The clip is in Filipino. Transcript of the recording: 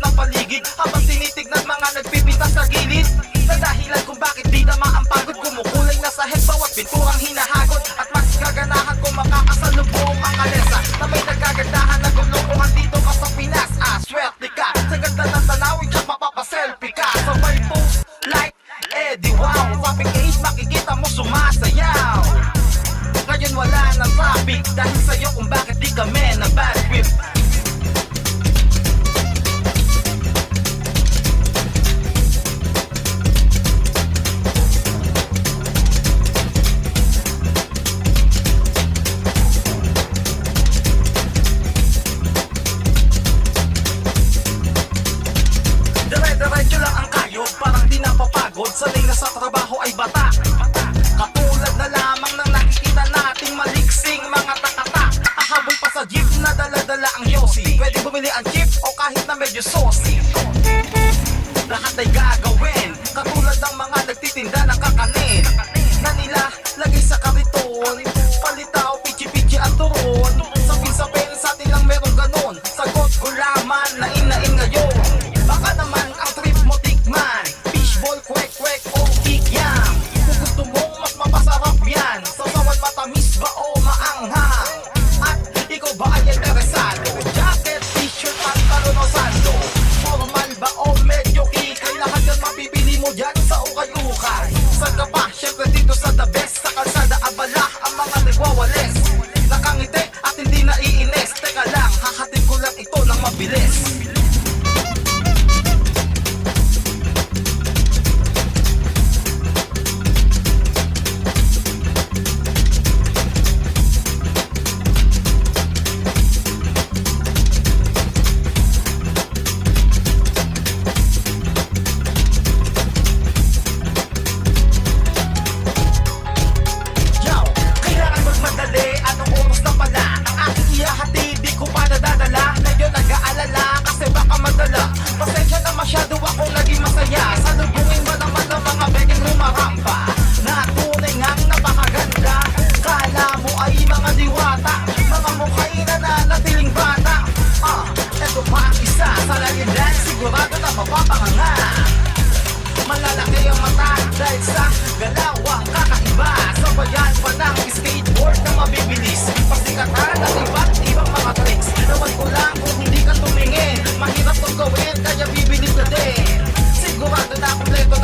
ng paligid habang Bumili ang chips o kahit na medyo saucy. Lahat ay gas dahil sa galaw ang kakaiba Sabayan pa ng skateboard na mabibilis. Pasikataran at iba't ibang mga tricks. Naman ko lang kung hindi ka tumingin. Mahirap kong gawin kaya bibilis na din. Sigurado na kompleto